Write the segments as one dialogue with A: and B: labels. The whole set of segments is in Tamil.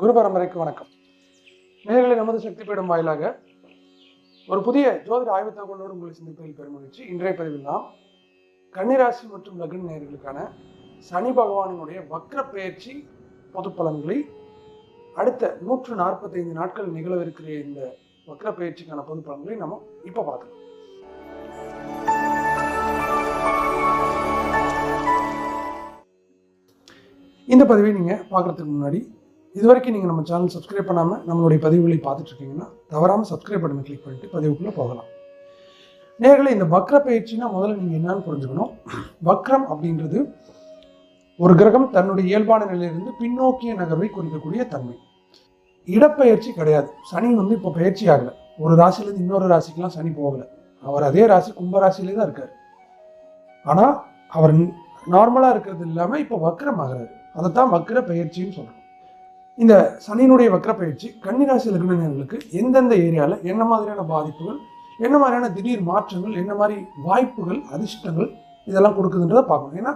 A: குரு பரம்பரைக்கு வணக்கம். நேர்களை நமது சக்தி பீடம் வாயிலாக ஒரு புதிய ஜோதிட ஆய்வு தகவலோடு உங்களை சந்திப்பதில் பெருமகிழ்ச்சி. இன்றைய பதிவில் நாம் கன்னிராசி மற்றும் லக்ன நேயர்களுக்கான சனி பகவானினுடைய வக்ர பெயர்ச்சி பொது பலன்களை அடுத்த நூற்று நாற்பத்தைந்து நாட்கள் நிகழவிருக்கிற இந்த வக்ர பெயர்ச்சிக்கான பொது பலன்களை நம்ம இப்போ பார்க்கலாம். இந்த பதிவை நீங்கள் பார்க்குறதுக்கு முன்னாடி இது வரைக்கும் நீங்கள் நம்ம சேனல் சப்ஸ்கிரைப் பண்ணாமல் நம்மளுடைய பதிவுகளை பார்த்துட்ருக்கீங்கன்னா தவறாமல் சப்ஸ்கிரைப் பட்டனை கிளிக் பண்ணிட்டு பதிவுக்குள்ளே போகலாம். நேர்களை இந்த வக்ர பயிற்சினா முதல்ல நீங்கள் என்னன்னு புரிஞ்சுக்கணும். வக்ரம் அப்படின்றது ஒரு கிரகம் தன்னுடைய இயல்பான நிலையிலிருந்து பின்னோக்கிய நகர்வை குறிக்கக்கூடிய தன்மை. இடப்பெயர்ச்சி கிடையாது. சனி வந்து இப்போ பயிற்சி ஆகலை. ஒரு ராசியிலேருந்து இன்னொரு ராசிக்கெலாம் சனி போகலை. அவர் அதே ராசி கும்பராசிலே தான் இருக்கார். ஆனால் அவர் நார்மலாக இருக்கிறது இல்லாமல் இப்போ வக்ரம் அதை அதைத்தான் வக்ர பயிற்சின்னு சொல்கிறோம் இந்த சனியினுடைய வக்கர பயிற்சி கன்னிராசி லக்னங்களுக்கு எந்தெந்த ஏரியாவில் என்ன மாதிரியான பாதிப்புகள் என்ன மாதிரியான திடீர் மாற்றங்கள் என்ன மாதிரி வாய்ப்புகள் அதிர்ஷ்டங்கள் இதெல்லாம் கொடுக்குதுன்றதை பார்க்கணும். ஏன்னா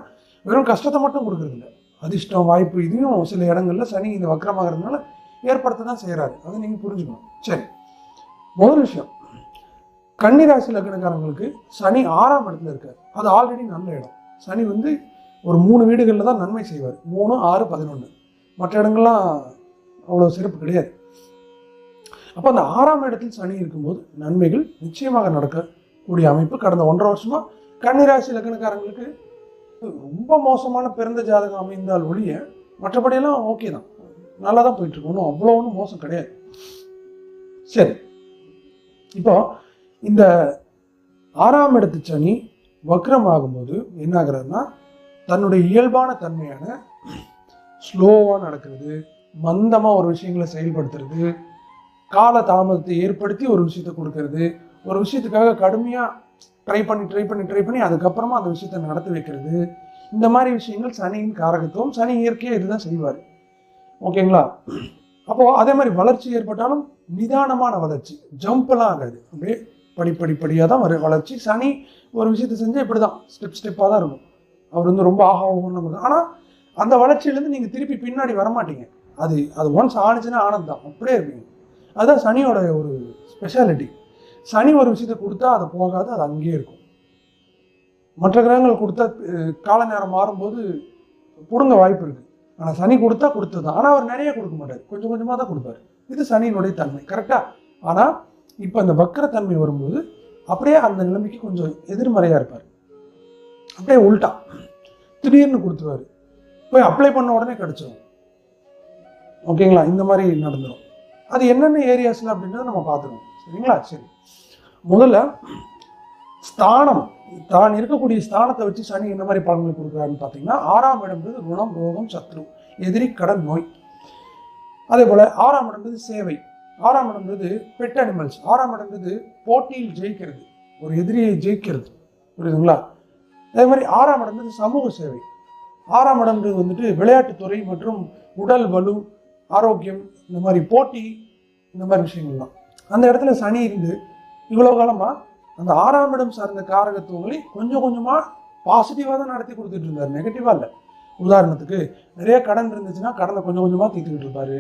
A: வெறும் கஷ்டத்தை மட்டும் கொடுக்குறதில்ல அதிர்ஷ்டம் வாய்ப்பு இதையும் சில இடங்களில் சனி இந்த வக்ரமாகிறதுனால ஏற்படுத்த தான் செய்கிறாரு அதை நீங்கள் புரிஞ்சுக்கணும். சரி. முதல் விஷயம். கன்னிராசி லக்னக்காரங்களுக்கு சனி ஆறாம் இடத்துல இருக்கார். அது ஆல்ரெடி நல்ல இடம். சனி வந்து ஒரு மூணு வீடுகளில் தான் நன்மை செய்வார். மூணு ஆறு பதினொன்று மற்ற இடங்கள்லாம் அவ்வளோ சிறப்பு கிடையாது. அப்போ அந்த ஆறாம் இடத்தில் சனி இருக்கும்போது நன்மைகள் நிச்சயமாக நடக்கக்கூடிய அமைப்பு கடந்த ஒன்றரை வருஷமாக கன்னிராசி லக்னக்காரங்களுக்கு ரொம்ப மோசமான பிறந்த ஜாதகம் அமைந்தால் ஒழிய மற்றபடியெல்லாம் ஓகே தான். நல்லா தான் போயிட்டு ஒன்றும் அவ்வளோ ஒன்றும் மோசம் கிடையாது. சரி. இப்போ இந்த ஆறாம் இடத்து சனி வக்ரம் ஆகும்போது என்ன ஆகுறதுன்னா தன்னுடைய இயல்பான தன்மையான ஸ்லோவாக நடக்கிறது மந்தமாக ஒரு விஷயங்களை செயல்படுத்துறது கால தாமதத்தை ஏற்படுத்தி ஒரு விஷயத்தை கொடுக்கறது ஒரு விஷயத்துக்காக கடுமையாக ட்ரை பண்ணி ட்ரை பண்ணி ட்ரை பண்ணி அதுக்கப்புறமா அந்த விஷயத்தை நடத்தி வைக்கிறது. இந்த மாதிரி விஷயங்கள் சனியின் காரகத்துவம் சனி இயற்கையாக இதுதான் செய்வார். ஓகேங்களா? அப்போது அதே மாதிரி வளர்ச்சி ஏற்பட்டாலும் நிதானமான வளர்ச்சி ஜம்ப்லாம் ஆகாது. அப்படியே படிப்படிப்படியாக தான் வரும் வளர்ச்சி. சனி ஒரு விஷயத்தை செஞ்சால் இப்படி தான் ஸ்டெப் ஸ்டெப்பாக தான் இருக்கும். அவர் வந்து ரொம்ப ஆகா ஓகணும் ஆனால் அந்த வளர்ச்சியிலேருந்து நீங்கள் திருப்பி பின்னாடி வரமாட்டீங்க. அது அது ஒன்ஸ் ஆனிச்சுன்னா ஆனது தான் அப்படியே இருப்பீங்க. அதுதான் சனியோட ஒரு ஸ்பெஷாலிட்டி சனி ஒரு விஷயத்தை கொடுத்தா அது போகாது அது அங்கேயே இருக்கும். மற்ற கிரகங்கள் கொடுத்தா கால நேரம் மாறும்போது பிடுங்க வாய்ப்பு இருக்குது ஆனால் சனி கொடுத்தா கொடுத்தது. தான் ஆனால் அவர் நிறைய கொடுக்க மாட்டார். கொஞ்சம் கொஞ்சமாக தான் கொடுப்பாரு. இது சனியினுடைய தன்மை. கரெக்டாக ஆனால் இப்போ அந்த வக்கரத்தன்மை வரும்போது அப்படியே அந்த நிலைமைக்கு கொஞ்சம் எதிர்மறையாக இருப்பார். அப்படியே உல்டா. திடீர்னு கொடுத்துருவாரு. போய் அப்ளை பண்ண உடனே கிடச்சிரும். ஓகேங்களா இந்த மாதிரி நடந்துடும் அது என்னென்ன ஏரியாஸில் அப்படின்றத நம்ம பார்த்துக்கணும். சரிங்களா? சரி. முதல்ல ஸ்தானம். தான் இருக்கக்கூடிய ஸ்தானத்தை வச்சு சனி என்ன மாதிரி பலன்களை கொடுக்குறாருன்னு பார்த்தீங்கன்னா ஆறாம் இடம்ன்றது குணம் ரோகம் சத்ரு எதிரி கடன் நோய். அதே போல் ஆறாம் இடம்ன்றது சேவை. ஆறாம் இடம்ன்றது பெட் அனிமல்ஸ் ஆறாம் இடம்ன்றது போட்டியில் ஜெயிக்கிறது. ஒரு எதிரியை ஜெயிக்கிறது. புரியுதுங்களா? அதே மாதிரி ஆறாம் இடம்ன்றது சமூக சேவை. ஆறாம் இடம்ன்றது வந்துட்டு விளையாட்டுத்துறை மற்றும் உடல் வலு ஆரோக்கியம் இந்த மாதிரி போட்டி இந்த மாதிரி விஷயங்கள்லாம் அந்த இடத்துல சனி இருந்து இவ்வளோ காலமாக அந்த ஆறாம் இடம் சார்ந்த காரகத்துவங்களை கொஞ்சம் கொஞ்சமாக பாசிட்டிவாக தான் நடத்தி கொடுத்துட்டு இருந்தார். நெகட்டிவாக இல்லை. உதாரணத்துக்கு நிறைய கடன் இருந்துச்சுன்னா கடனை கொஞ்சம் கொஞ்சமாக தீர்த்துக்கிட்டு இருப்பார்.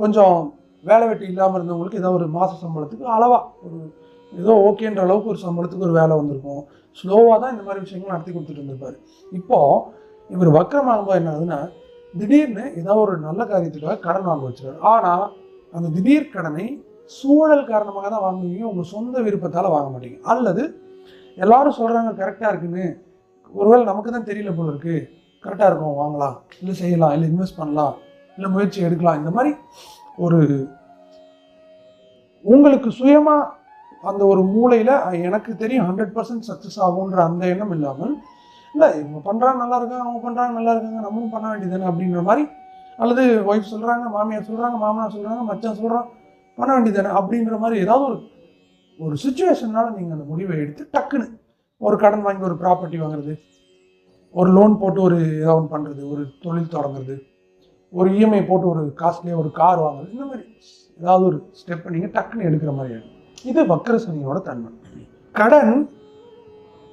A: கொஞ்சம் வேலை வெட்டி இல்லாமல் இருந்தவங்களுக்கு ஏதாவது ஒரு மாத சம்பளத்துக்கு அளவாக ஒரு ஏதோ ஓகேன்ற அளவுக்கு ஒரு சம்பளத்துக்கு ஒரு வேலை வந்திருக்கும். ஸ்லோவாக தான் இந்த மாதிரி விஷயங்கள் நடத்தி கொடுத்துட்டு இருந்திருப்பார் இப்போது இவர் வக்கரமாகும்போது என்ன ஆகுதுன்னா திடீர்னு ஏதோ ஒரு நல்ல காரியத்துக்காக கடன் வாங்க வச்சுருவார். ஆனால் அந்த திடீர் கடனை சூழல் காரணமாக தான் வாங்குவீங்க. உங்கள் சொந்த விருப்பத்தால் வாங்க மாட்டீங்க. அல்லது எல்லாரும் சொல்கிறாங்க கரெக்டாக இருக்குன்னு. ஒருவேளை நமக்கு தான் தெரியல போல இருக்குது கரெக்டாக இருக்கும் வாங்கலாம். இல்லை செய்யலாம் இல்லை இன்வெஸ்ட் பண்ணலாம். இல்லை முயற்சி எடுக்கலாம். இந்த மாதிரி ஒரு உங்களுக்கு சுயமாக அந்த ஒரு மூளையில் எனக்கு தெரியும் ஹண்ட்ரட் பர்சன்ட் சக்ஸஸ் ஆகுன்ற அந்த எண்ணம் இல்லாமல் இல்லை இவங்க பண்ணுறாங்க நல்லா இருக்காங்க அவங்க பண்ணுறாங்க நல்லா இருக்காங்க நம்மளும் பண்ண வேண்டியதானே அப்படின்ற மாதிரி அல்லது ஒய்ஃப் சொல்கிறாங்க மாமியார் சொல்கிறாங்க மாமனார் சொல்கிறாங்க மச்சான் சொல்கிறான் பண்ண வேண்டியதானே அப்படின்ற மாதிரி ஏதாவது ஒரு ஒரு சுச்சுவேஷனால நீங்கள் அந்த முடிவை எடுத்து டக்குன்னு ஒரு கடன் வாங்கி ஒரு ப்ராப்பர்ட்டி வாங்குறது ஒரு லோன் போட்டு ஒரு ஏதாவது ஒன்று பண்ணுறது ஒரு தொழில் தொடங்குறது ஒரு இஎம்ஐ போட்டு ஒரு காஸ்ட்லியாக ஒரு கார் வாங்குறது இந்த மாதிரி ஏதாவது ஒரு ஸ்டெப் நீங்கள் டக்குன்னு எடுக்கிற மாதிரி ஆகிடும் இது வக்கர சனியோட தன்மை. கடன்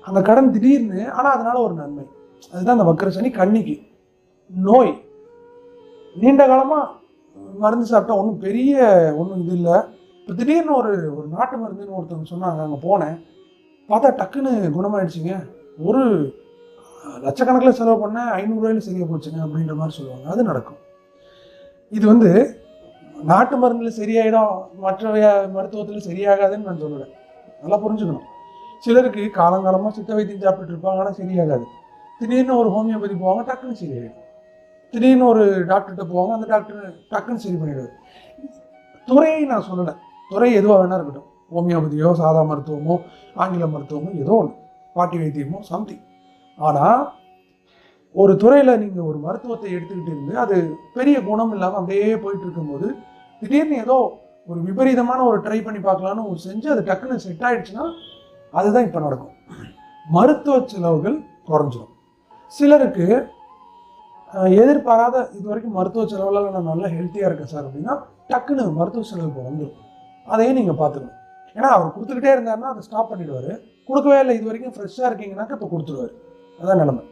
A: அந்த கடன் திடீர்னு ஆனால் அதனால ஒரு நன்மை. அதுதான் அந்த வக்கர சனி கன்னிக்கு. நோய். நீண்ட காலமாக மருந்து சாப்பிட்டா ஒன்றும் பெரிய ஒன்றும் இது இல்லை. இப்போ திடீர்னு ஒரு ஒரு நாட்டு மருந்துன்னு ஒருத்தவங்க சொன்னாங்க அங்கே போனேன். பார்த்தா டக்குன்னு குணமாயிடுச்சுங்க. ஒரு லட்சக்கணக்கில் செலவு பண்ண ஐநூறுரூவாயில சரியாக போச்சுங்க அப்படின்ற மாதிரி சொல்லுவாங்க. அது நடக்கும். இது வந்து நாட்டு மருந்தில் சரியாயிடும் மற்ற மருத்துவத்தில் சரியாகாதுன்னு நான் சொல்லுவேன். நல்லா புரிஞ்சுக்கணும். சிலருக்கு காலங்காலமாக சித்த வைத்தியம் சாப்பிட்டு இருப்பாங்க ஆனால் சரியாகாது. திடீர்னு ஒரு ஹோமியோபதி போவாங்க டக்குன்னு சரியாயிடும். திடீர்னு ஒரு டாக்டர்கிட்ட போவாங்க அந்த டாக்டர் டக்குன்னு சரி பண்ணிடுவார். துறையை நான் சொல்லலை. துறை எதுவாக வேணா இருக்கட்டும். ஹோமியோபதியோ சாதா மருத்துவமோ ஆங்கில மருத்துவமோ ஏதோ ஒன்று பாட்டி வைத்தியமோ சம்திங் ஆனால் ஒரு துறையில் நீங்கள் ஒரு மருத்துவத்தை எடுத்துக்கிட்டு இருந்து அது பெரிய குணம் இல்லாமல் அப்படியே போயிட்டு இருக்கும்போது திடீர்னு ஏதோ ஒரு விபரீதமான ஒரு ட்ரை பண்ணி பார்க்கலான்னு ஒரு செஞ்சு அது டக்குன்னு செட் ஆயிடுச்சுன்னா அதுதான் இப்போ நடக்கும். மருத்துவ செலவுகள் குறைஞ்சிரும். சிலருக்கு எதிர்பாராத இது வரைக்கும் மருத்துவ செலவுல நான் நல்லா ஹெல்த்தியாக இருக்கேன் சார் அப்படின்னா டக்குன்னு மருத்துவ செலவு இப்போ வந்துடும் அதையும் நீங்கள் பார்த்துக்கணும். ஏன்னா அவர் கொடுத்துக்கிட்டே இருந்தாருன்னா அதை ஸ்டாப் பண்ணிடுவார். கொடுக்கவே இல்லை இது வரைக்கும் ஃப்ரெஷ்ஷாக இருக்கீங்கன்னாக்க இப்போ கொடுத்துருவாரு. அதான் நிலைமை.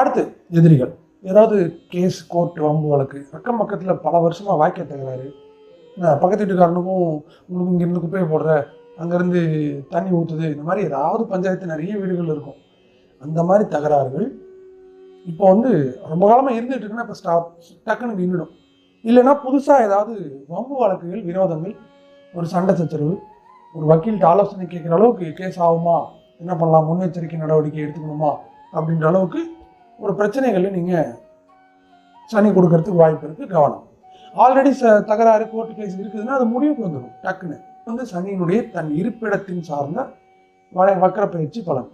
A: அடுத்து எதிரிகள். ஏதாவது கேஸ் கோர்ட் வம்பு வழக்கு. அக்கம் பக்கத்தில் பல வருஷமாக வாய்க்க தகராறு பக்கத்து வீட்டுக்காரனுக்கும் உங்களுக்கு இங்கேருந்து குப்பையை போடுற அங்கேருந்து தண்ணி ஊற்றுது இந்த மாதிரி ஏதாவது பஞ்சாயத்து நிறைய வீடுகள் இருக்கும். அந்த மாதிரி தகராறுகள் இப்போ வந்து ரொம்ப காலமாக இருந்துகிட்டு இருக்குன்னா இப்போ ஸ்டாப் டக்குன்னு நின்றுடும். இல்லைன்னா புதுசாக ஏதாவது வம்பு வழக்குகள் விரோதங்கள் ஒரு சண்டை சச்சரவு ஒரு வக்கீல்கிட்ட ஆலோசனை கேட்குற அளவுக்கு கேஸ் ஆகுமா? என்ன பண்ணலாம்? முன்னெச்சரிக்கை நடவடிக்கை எடுத்துக்கணுமா? அப்படின்ற அளவுக்கு ஒரு பிரச்சனைகளில் நீங்கள் சனி கொடுக்கறதுக்கு வாய்ப்பு இருக்குது கவனம். ஆல்ரெடி ச தகராறு கோர்ட்டு கேஸ் இருக்குதுன்னா அது முடிவுக்கு வந்துடும் டக்குன்னு. வந்து சனியினுடைய தன் இருப்பிடத்தின் சார்ந்த வளை வக்கர பயிற்சி பலன்.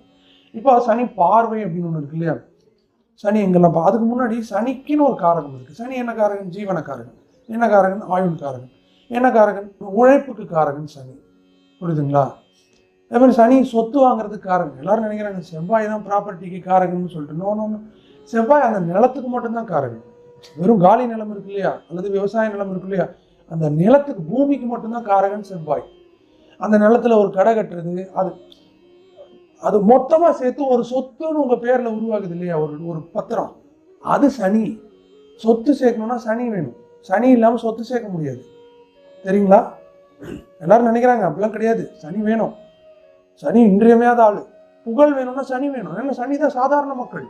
A: இப்போ சனி பார்வை அப்படின்னு ஒன்று இருக்கு இல்லையா? சனி எங்கெல்லாம் இப்போ அதுக்கு முன்னாடி சனிக்குன்னு ஒரு காரகம் இருக்குது சனி என்ன காரகன்? ஜீவன காரகன். என்ன காரகன்? ஆயுள் காரகன். என்ன காரகன்? உழைப்புக்கு காரகன் சனி. புரியுதுங்களா? அதே மாதிரி சனி சொத்து வாங்குறதுக்கு காரணம். எல்லாரும் நினைக்கிறாங்க செவ்வாய் தான் ப்ராப்பர்ட்டிக்கு காரகன்னு சொல்லிட்டு. நோ நோ, செவ்வாய் அந்த நிலத்துக்கு மட்டும்தான் காரகம். வெறும் காலி நிலம் இருக்கு இல்லையா? அல்லது விவசாய நிலம் இருக்கு இல்லையா? அந்த நிலத்துக்கு பூமிக்கு மட்டும்தான் காரகன் செவ்வாய். அந்த நிலத்துல ஒரு கடை கட்டுறது அது அது மொத்தமாக சேர்த்து ஒரு சொத்துன்னு உங்கள் பேரில் உருவாகுது இல்லையா? ஒரு ஒரு பத்திரம். அது சனி. சொத்து சேர்க்கணும்னா சனி வேணும். சனி இல்லாமல் சொத்து சேர்க்க முடியாது. சரிங்களா எல்லாரும் நினைக்கிறாங்க அப்படிலாம் கிடையாது. சனி வேணும். சனி இன்றியமையாத ஆளு. புகழ் வேணும்னா சனி வேணும். ஏன்னா சனி தான் சாதாரண மக்கள்.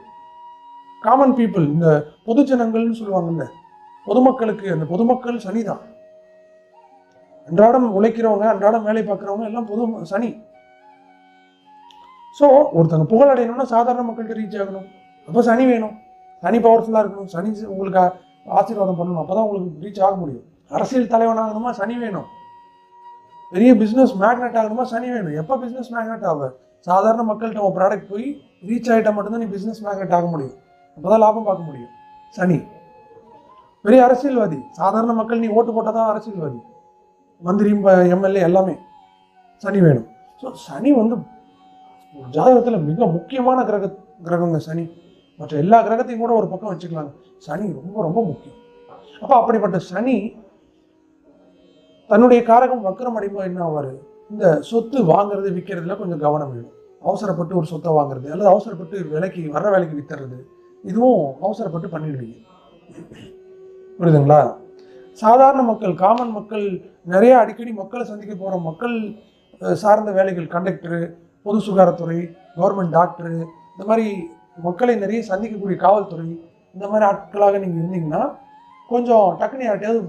A: காமன் பீப்புள் இந்த பொதுஜனங்கள்னு சொல்லுவாங்கல்ல பொதுமக்களுக்கு அந்த பொதுமக்கள் சனி தான். அன்றாடம் உழைக்கிறவங்க அன்றாடம் வேலை பார்க்குறவங்க எல்லாம் பொது சனி. ஸோ ஒருத்தங்க புகழ் அடையணும்னா சாதாரண மக்கள்கிட்ட ரீச் ஆகணும். அப்போ சனி வேணும். சனி பவர்ஃபுல்லாக இருக்கணும். சனி உங்களுக்கு ஆசீர்வாதம் பண்ணணும். அப்போ தான் உங்களுக்கு ரீச் ஆக முடியும். அரசியல் தலைவனாகணுமா? சனி வேணும். பெரிய பிஸ்னஸ் மேக்னெட் ஆகணுமா? சனி வேணும். எப்போ பிஸ்னஸ் மேக்னெட் ஆக சாதாரண மக்கள்கிட்ட உன் ப்ராடக்ட் போய் ரீச் ஆகிட்டா மட்டும்தான் நீ பிஸ்னஸ் மேக்னெட் ஆக முடியும். அப்போ தான் லாபம் பார்க்க முடியும். சனி. பெரிய அரசியல்வாதி. சாதாரண மக்கள் நீ ஓட்டு போட்டால் தான் அரசியல்வாதி. மந்திரியும் எம்எல்ஏ எல்லாமே சனி வேணும். ஸோ சனி வந்து ஜாதகத்தில் மிக முக்கியமான கிரக கிரகங்க சனி. மற்ற எல்லா கிரகத்தையும் கூட ஒரு பக்கம் வச்சுக்கலாங்க. சனி ரொம்ப ரொம்ப முக்கியம். அப்போ அப்படிப்பட்ட சனி தன்னுடைய காரகம் வக்கரம் அடையும்போது என்ன ஆவார்? இந்த சொத்து வாங்குறது விற்கிறதுல கொஞ்சம் கவனம் வேணும். அவசரப்பட்டு ஒரு சொத்தை வாங்குறது அல்லது அவசரப்பட்டு விலைக்கு வர்ற வேலைக்கு வித்துறது இதுவும் அவசரப்பட்டு பண்ணிடுவீங்க. புரியுதுங்களா? சாதாரண மக்கள் காமன் மக்கள் நிறைய அடிக்கடி மக்களை சந்திக்க போகிற மக்கள் சார்ந்த வேலைகள் கண்டக்டரு பொது சுகாதாரத்துறை கவர்மெண்ட் டாக்டரு இந்த மாதிரி மக்களை நிறைய சந்திக்கக்கூடிய காவல்துறை இந்த மாதிரி ஆட்களாக நீங்கள் இருந்தீங்கன்னா கொஞ்சம் டக்குனு யார்ட்டையாவது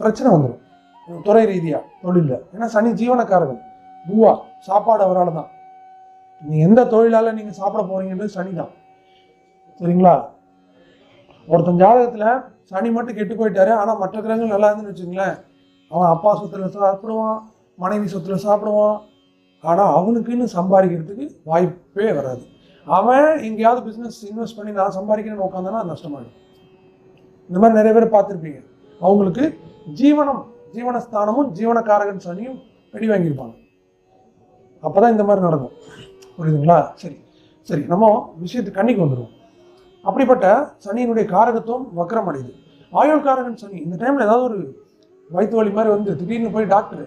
A: பிரச்சனை வந்துடும் துறை ரீதியாக தொழிலில். ஏன்னா சனி ஜீவனக்காரகன் பூவா சாப்பாடு அவரால் தான் நீங்கள் எந்த தொழிலால் நீங்கள் சாப்பிட போகிறீங்கன்றது சனி தான் சரிங்களா? ஒருத்தன் ஜாதகத்தில் சனி மட்டும் கெட்டு போயிட்டாரு ஆனால் மற்ற கிரகங்கள் நல்லா இருந்துன்னு வச்சுங்களேன் அவன் அப்பா சொத்துல சாப்பிடுவான் மனைவி சொத்துல சாப்பிடுவான். ஆனால் அவனுக்குன்னு சம்பாதிக்கிறதுக்கு வாய்ப்பே வராது. அவன் எங்கேயாவது பிஸ்னஸ் இன்வெஸ்ட் பண்ணி நான் சம்பாதிக்கிறேன்னு உட்காந்தானா நஷ்டமாயிடும். இந்த மாதிரி நிறைய பேர் பார்த்துருப்பீங்க. அவங்களுக்கு ஜீவனம் ஜீவனஸ்தானமும் ஜீவனக்காரகன் சனியும் வெடி வாங்கியிருப்பாங்க. அப்போ தான் இந்த மாதிரி நடக்கும். புரியுதுங்களா? சரி. சரி நம்ம விஷயத்துக்கு கண்ணிக்கு வந்துடுவோம். அப்படிப்பட்ட சனியினுடைய காரகத்துவம் வக்கரம் அடையுது ஆயுள் காரகன் சனி இந்த டைமில் ஏதாவது ஒரு வயிற்று வலி மாதிரி வந்து திடீர்னு போய் டாக்டர்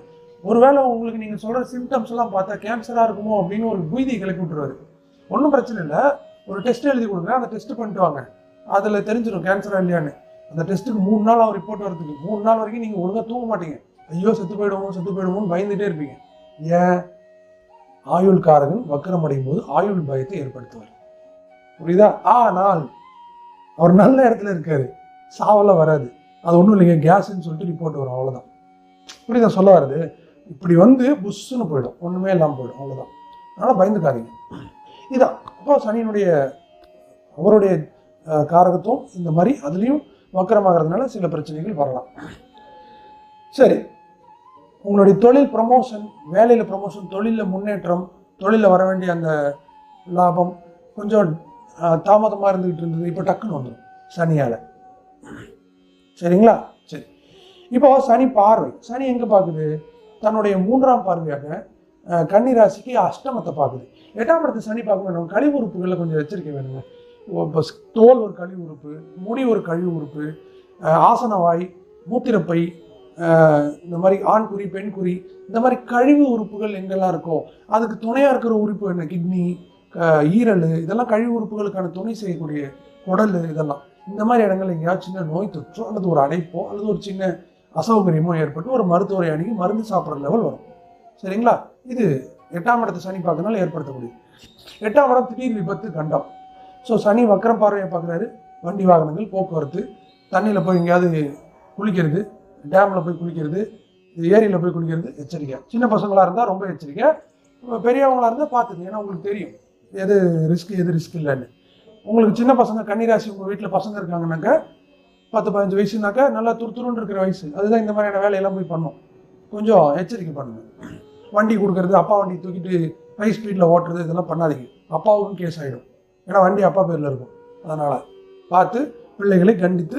A: ஒருவேளை உங்களுக்கு நீங்கள் சொல்கிற சிம்டம்ஸ் எல்லாம் பார்த்தா கேன்சராக இருக்குமோ அப்படின்னு ஒரு பீதி கிளப்பி விட்டுருவாரு. ஒன்றும் பிரச்சனை இல்லை. ஒரு டெஸ்ட் எழுதி கொடுக்குறேன் அந்த டெஸ்ட் பண்ணிட்டு வாங்க. அதில் தெரிஞ்சிடும் கேன்சரா இல்லையான்னு. அந்த டெஸ்ட்டுக்கு மூணு நாள் அவர் ரிப்போர்ட் வரதுக்கு. மூணு நாள் வரைக்கும் நீங்கள் ஒழுங்காக தூங்க மாட்டீங்க. ஐயோ செத்து போயிடுவோம் செத்து போயிடுவோம்னு பயந்துட்டே இருப்பீங்க. ஏன்? ஆயுள் காரகன் வக்கரம் அடையும் போது ஆயுள் பயத்தை ஏற்படுத்துவார். புரியுதா? ஆனால் அவர் நல்ல இடத்துல இருக்காரு. சாவெல்லாம் வராது. அது ஒன்றும் இல்லைங்க கேஸ்ன்னு சொல்லிட்டு ரிப்போர்ட் வரும் அவ்வளோதான் புரியுதா? சொல்ல வருது இப்படி வந்து புஷ்ஷுன்னு போயிடும். ஒன்றுமே இல்லாமல் போயிடும் அவ்வளோதான் அதனால் பயந்துக்காதீங்க. இதான் அப்போ சனியினுடைய அவருடைய காரகத்தும் காரகத்துவம் இந்த மாதிரி அதுலேயும் வக்கரமாகிறதுனால சில பிரச்சனைகள் வரலாம். சரி. உங்களுடைய தொழில் ப்ரமோஷன் வேலையில் ப்ரமோஷன் தொழிலில் முன்னேற்றம் தொழிலில் வர வேண்டிய அந்த லாபம் கொஞ்சம் தாமதமாக இருந்துக்கிட்டு இருந்தது. இப்போ டக்குன்னு வந்துடும் சனியால். சரிங்களா? சரி. இப்போ சனி பார்வை. சனி எங்கே பார்க்குது தன்னுடைய மூன்றாம் பார்வையாக கன்னி ராசிக்கு அஷ்டமத்தை பார்க்குது எட்டாம் இடத்து சனி பார்க்க வேணும். கழிவு உறுப்புகளில் கொஞ்சம் எச்சரிக்கை வேணுங்க. தோல் ஒரு கழிவு உறுப்பு முடி ஒரு கழிவு உறுப்பு ஆசனவாய் மூத்திரப்பை இந்த மாதிரி ஆண் குறி பெண் குறி இந்த மாதிரி கழிவு உறுப்புகள் எங்கெல்லாம் இருக்கோ அதுக்கு துணையாக இருக்கிற உறுப்பு என்ன? கிட்னி ஈரல் இதெல்லாம் கழிவு உறுப்புகளுக்கான துணை செய்யக்கூடிய குடல் இதெல்லாம். இந்த மாதிரி இடங்கள் எங்கேயாவது சின்ன நோய் தொற்றோ அல்லது ஒரு அடைப்போ அல்லது ஒரு சின்ன அசௌகரியமோ ஏற்பட்டு ஒரு மருத்துவரை அணுகி மருந்து சாப்பிட்ற லெவல் வரும். சரிங்களா? இது எட்டாம் இடத்தை சனி பார்க்கறதுனால ஏற்படுத்தக்கூடியது. எட்டாம் இடம் திடீர் விபத்து கண்டம். ஸோ சனி வக்கரம் பார்வையை பார்க்குறாரு. வண்டி வாகனங்கள் போக்குவரத்து தண்ணியில் போய் எங்கேயாவது குளிக்கிறது டேமில் போய் குளிக்கிறது ஏரியில் போய் குளிக்கிறது எச்சரிக்கை. சின்ன பசங்களாக இருந்தால் ரொம்ப எச்சரிக்கை. பெரியவங்களாக இருந்தால் பார்த்துங்க. ஏன்னா உங்களுக்கு தெரியும். எது ரிஸ்க் எது ரிஸ்க் இல்லைன்னு. உங்களுக்கு சின்ன பசங்க கன்னிராசி உங்கள் வீட்டில் பசங்க இருக்காங்கனாக்கா பத்து பதினஞ்சு வயசுனாக்கா நல்லா துருத்துருன்னு இருக்கிற வயசு. அதுதான் இந்த மாதிரியான வேலையெல்லாம் போய் பண்ணும். கொஞ்சம் எச்சரிக்கை பண்ணுங்க. வண்டி கொடுக்கறது அப்பா வண்டி தூக்கிட்டு ஹை ஸ்பீடில் ஓட்டுறது இதெல்லாம் பண்ணாதீங்க. அப்பாவுக்கும் கேஸ் ஆகிடும் ஏன்னா வண்டி அப்பா பேரில் இருக்கும். அதனால் பார்த்து பிள்ளைகளை கண்டித்து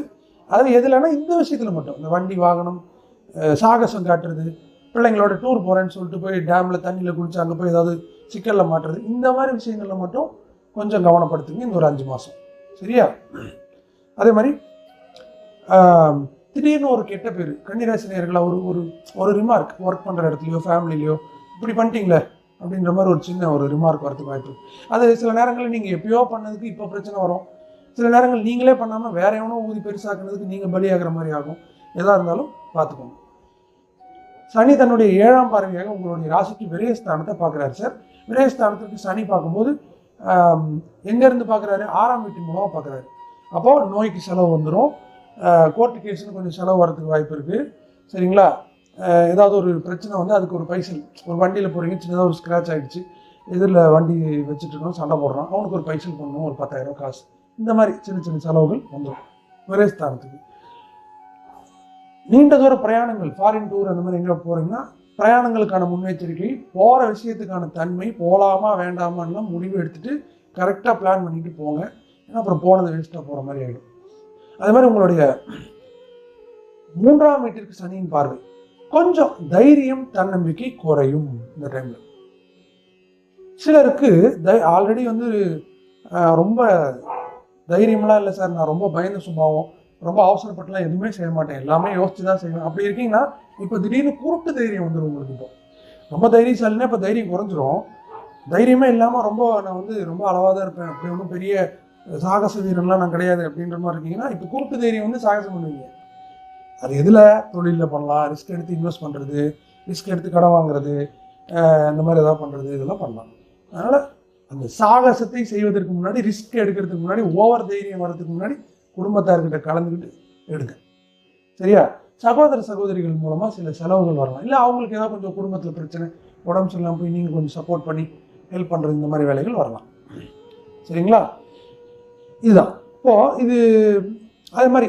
A: அது எதுலன்னா இந்த விஷயத்தில் மட்டும். இந்த வண்டி வாகனம் சாகசம் காட்டுறது பிள்ளைங்களோட டூர் போகிறேன்னு சொல்லிட்டு போய் டேமில் தண்ணியில் குளிச்சு அங்கே போய் ஏதாவது சிக்கலில் மாட்டுறது இந்த மாதிரி விஷயங்களில் மட்டும் கொஞ்சம் கவனப்படுத்துங்க இந்த ஒரு அஞ்சு மாதம் சரியா? அதே மாதிரி திடீர்னு ஒரு கெட்ட பேர் கன்னிராசி நேயர்களா ஒரு ஒரு ஒரு ரிமார்க் ஒர்க் பண்ணுற இடத்துலையோ ஃபேமிலிலையோ இப்படி பண்ணிட்டீங்களே அப்படின்ற மாதிரி ஒரு சின்ன ஒரு ரிமார்க் வரதுக்கு வாய்ப்பு அது சில நேரங்களில் நீங்கள் எப்பயோ பண்ணதுக்கு இப்போ பிரச்சனை வரும். சில நேரங்கள் நீங்களே பண்ணாமல் வேற எவனோ ஊதி பெருசாக்குனதுக்கு நீங்கள் பலியாகிற மாதிரி ஆகும். எதாக இருந்தாலும் பார்த்துக்கோங்க. சனி தன்னுடைய ஏழாம் பார்வையாக உங்களுடைய ராசிக்கு விரயஸ்தானத்தை பார்க்குறாரு சார். விரயஸ்தானத்துக்கு சனி பார்க்கும்போது எங்கேருந்து பார்க்குறாரு? ஆறாம் வீட்டின் மூலமாக பார்க்குறாரு. அப்போது நோய்க்கு செலவு வந்துடும் கோர்ட்டு கேஸுன்னு கொஞ்சம் செலவு வரதுக்கு வாய்ப்பு இருக்குது சரிங்களா? ஏதாவது ஒரு பிரச்சனை வந்து அதுக்கு ஒரு பைசல் ஒரு வண்டியில் போகிறீங்க சின்னதாக ஒரு ஸ்க்ராட்ச் ஆகிடுச்சு எதிரில் வண்டி வச்சுட்டு இருக்கோம் சண்டை போடுறோம். அவனுக்கு ஒரு பைசல் பண்ணணும் ஒரு பத்தாயிரம் காசு. இந்த மாதிரி சின்ன சின்ன செலவுகள் வந்துடும் விரயஸ்தானத்துக்கு நீண்ட தூர பிரயாணங்கள் ஃபாரின் டூர் அந்த மாதிரி எங்கே போகிறீங்கன்னா பிரயாணங்களுக்கான முன்னெச்சரிக்கை போகிற விஷயத்துக்கான தன்மை போகலாமா வேண்டாமான்லாம் முடிவு எடுத்துகிட்டு கரெக்டாக பிளான் பண்ணிட்டு போங்க. ஏன்னா அப்புறம் போனது வேஸ்ட்டாக போகிற மாதிரி ஆகிடும் அதே மாதிரி உங்களுடைய மூன்றாம் வீட்டிற்கு சனியின் பார்வை. கொஞ்சம் தைரியம் தன்னம்பிக்கை குறையும் இந்த டைமில் சிலருக்கு தை ஆல்ரெடி வந்து ரொம்ப தைரியமெல்லாம் இல்லை சார் நான் ரொம்ப பயந்த சுபாவம் ரொம்ப அவசரப்பட்டுலாம் எதுவுமே செய்ய மாட்டேன். எல்லாமே யோசிச்சு தான் செய்வேன். அப்படி இருக்கீங்கன்னா இப்போ திடீர்னு குருட்டு தைரியம் வந்துடும் உங்களுக்கு இப்போ. ரொம்ப தைரியசாலினா இப்போ தைரியம் குறைஞ்சிரும். தைரியமே இல்லாமல் ரொம்ப நான் வந்து ரொம்ப அளவாக தான் இருப்பேன். அப்படி ஒன்றும் பெரிய சாகச வீரன்லாம் நான் கிடையாது அப்படின்ற மாதிரி இருக்கீங்கன்னா இப்போ குருட்டு தைரியம் வந்து சாகசம் பண்ணுவீங்க. அது எதில் தொழிலில் பண்ணலாம் ரிஸ்க் எடுத்து இன்வெஸ்ட் பண்ணுறது ரிஸ்க் எடுத்து கடன் வாங்குறது இந்த மாதிரி எதாவது பண்ணுறது இதெல்லாம் பண்ணலாம். அதனால் அந்த சாகசத்தை செய்வதற்கு முன்னாடி ரிஸ்க் எடுக்கிறதுக்கு முன்னாடி ஓவர் தைரியம் வர்றதுக்கு முன்னாடி குடும்பத்தார்கிட்ட கலந்துக்கிட்டு எடுங்க. சரியா? சகோதர சகோதரிகள் மூலமாக சில செலவுகள் வரலாம். இல்லை அவங்களுக்கு ஏதாவது கொஞ்சம் குடும்பத்தில் பிரச்சனை உடம்பு சரியில்லாமல் போய் நீங்கள் கொஞ்சம் சப்போர்ட் பண்ணி ஹெல்ப் பண்ணுறது இந்த மாதிரி வேலைகள் வரலாம். சரிங்களா? இதுதான். இப்போது இது அதே மாதிரி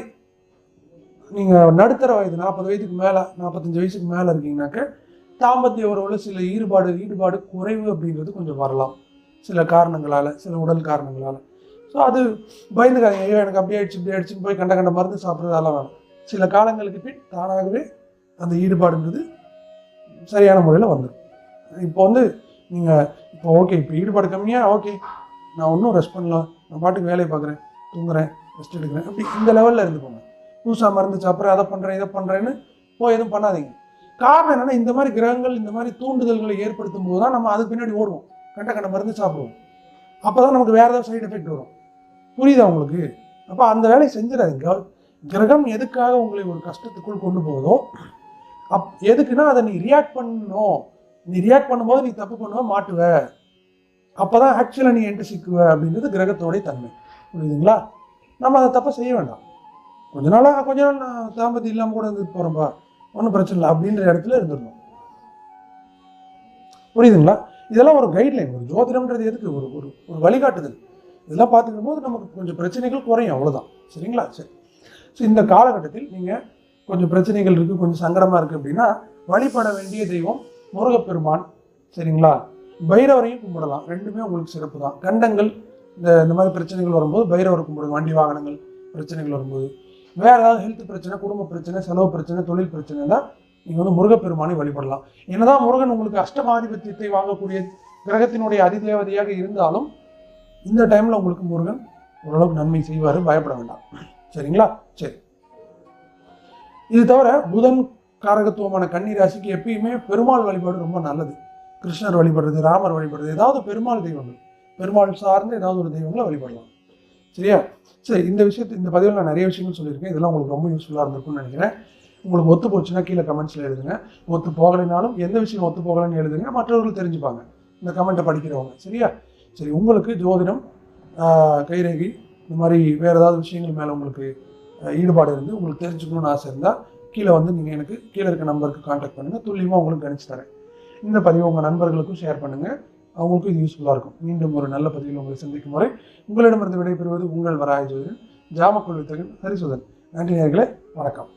A: நீங்கள் நடுத்தர வயது நாற்பது வயதுக்கு மேலே நாற்பத்தஞ்சு வயசுக்கு மேலே இருக்கீங்கனாக்க தாம்பத்திய உறவில் சில ஈடுபாடு ஈடுபாடு குறைவு அப்படிங்கிறது கொஞ்சம் வரலாம். சில காரணங்களால் சில உடல் காரணங்களால். ஸோ அது பயந்துக்காதீங்க. ஐயோ எனக்கு அப்படியே ஆயிடுச்சு இப்படி ஆயிடுச்சுன்னு போய் கண்ட கண்ட மருந்து சாப்பிட்றதெல்லாம் வேணும். சில காலங்களுக்கு பின் தானாகவே அந்த ஈடுபாடுங்கிறது சரியான முறையில் வந்துடும் இப்போ வந்து நீங்கள் இப்போ ஓகே இப்போ ஈடுபாடு கம்மியாக ஓகே நான் ஒன்றும் ரெஸ்ட் பண்ணலாம். நான் பாட்டுக்கு வேலையை பார்க்குறேன் தூங்குறேன் ரெஸ்ட் எடுக்கிறேன் அப்படி இந்த லெவலில் இருந்துக்கோங்க புதுசாக மருந்து சாப்பிட்றேன் அதை பண்ணுறேன் இதை பண்ணுறேன்னு போய் எதுவும் பண்ணாதீங்க. காரணம் என்னென்னா இந்த மாதிரி கிரகங்கள் இந்த மாதிரி தூண்டுதல்களை ஏற்படுத்தும் போது தான் நம்ம அதுக்கு பின்னாடி ஓடுவோம். கண்ட கண்ட மருந்து சாப்பிடுவோம். அப்போ தான் நமக்கு வேறு ஏதாவது சைடு எஃபெக்ட் வரும். புரியுதா உங்களுக்கு? அப்போ அந்த வேலையை செஞ்சிடாதீங்க. கிரகம் எதுக்காக உங்களை ஒரு கஷ்டத்துக்குள் கொண்டு போகுதோ அப் எதுக்குன்னா அதை நீ ரியாக்ட் பண்ணணும். நீ ரியாக்ட் பண்ணும்போது நீ தப்பு பண்ணுவ மாட்டுவ. அப்போ தான் ஆக்சுவலாக நீ என்கிட்ட சிக்குவ அப்படின்றது கிரகத்தோடைய தன்மை. புரியுதுங்களா? நம்ம அதை தப்பை செய்ய வேண்டாம். கொஞ்ச நாளாக கொஞ்ச நாள் நான் தாம்பத்தியம் இல்லாமல் கூட இருந்து போகிறேன்ப்பா ஒன்றும் பிரச்சனை இல்லை அப்படின்ற இடத்துல இருந்துடணும். புரியுதுங்களா? இதெல்லாம் ஒரு கைட்லைன் ஒரு ஜோதிடம்ன்றது எதுக்கு? ஒரு ஒரு ஒரு வழிகாட்டுதல். இதெல்லாம் பார்த்துக்கும் போது நமக்கு கொஞ்சம் பிரச்சனைகள் குறையும் அவ்வளோதான் சரிங்களா? சரி. ஸோ இந்த காலகட்டத்தில் நீங்கள் கொஞ்சம் பிரச்சனைகள் இருக்குது கொஞ்சம் சங்கடமாக இருக்குது அப்படின்னா வழிபட வேண்டிய தெய்வம் முருகப்பெருமான். சரிங்களா? பைரவரையும் கும்பிடலாம். ரெண்டுமே உங்களுக்கு சிறப்பு தான் கண்டங்கள் இந்த இந்த மாதிரி பிரச்சனைகள் வரும்போது பைரவர் கும்பிடுங்க. வண்டி வாகனங்கள் பிரச்சனைகள் வரும்போது. வேறு ஏதாவது ஹெல்த் பிரச்சனை குடும்ப பிரச்சனை செலவு பிரச்சனை தொழில் பிரச்சனைனா நீங்கள் வந்து முருகப்பெருமானை வழிபடலாம். என்னதான் முருகன் உங்களுக்கு அஷ்டமாதிபத்தியத்தை வாங்கக்கூடிய கிரகத்தினுடைய அதிதேவதையாக இருந்தாலும் இந்த டைமில் உங்களுக்கு முருகன் ஓரளவுக்கு நன்மை செய்வார் பயப்பட வேண்டாம். சரிங்களா? சரி. இது தவிர புதன் காரகத்துவமான கன்னி ராசிக்கு எப்பயுமே பெருமாள் வழிபாடு ரொம்ப நல்லது. கிருஷ்ணர் வழிபடுறது ராமர் வழிபடுறது ஏதாவது பெருமாள் தெய்வங்கள் பெருமாள் சார்ந்த ஏதாவது ஒரு தெய்வங்களை வழிபடலாம். சரியா? சரி இந்த விஷயத்து இந்த பதிவில் நான் நிறைய விஷயங்கள் சொல்லியிருக்கேன். இதெல்லாம் உங்களுக்கு ரொம்ப யூஸ்ஃபுல்லாக இருந்திருக்கும்னு நினைக்கிறேன். உங்களுக்கு ஒத்து போச்சுன்னா கீழே கமெண்ட்ஸில் எழுதுங்க. ஒத்து போகலைனாலும் எந்த விஷயம் ஒத்து போகலைன்னு எழுதுங்க. மற்றவர்கள் தெரிஞ்சுப்பாங்க. இந்த கமெண்ட்டை படிக்கிறவங்க சரியா? சரி உங்களுக்கு ஜோதிடம் கைரேகி கைரேகை இந்த மாதிரி வேறு ஏதாவது விஷயங்கள் மேலே உங்களுக்கு ஈடுபாடு இருந்து உங்களுக்கு தெரிஞ்சுக்கணும்னு ஆசை இருந்தால் கீழே வந்து நீங்கள் எனக்கு கீழே இருக்க நம்பருக்கு காண்டாக்ட் பண்ணுங்கள் துல்லியமாக உங்களுக்கு கணிச்சு தரேன். இந்த பதிவை உங்கள் நண்பர்களுக்கும் ஷேர் பண்ணுங்கள் அவங்களுக்கும் இது யூஸ்ஃபுல்லாக இருக்கும். மீண்டும் ஒரு நல்ல பதிவில் உங்களை சந்திக்கும் வரை உங்களிடமிருந்து விடைபெறுவது உங்கள் வராய ஜோதிடன் ஜாமக்குள் வித்தகன் ஹரிசுதன். நன்றி நேர்களை வணக்கம்.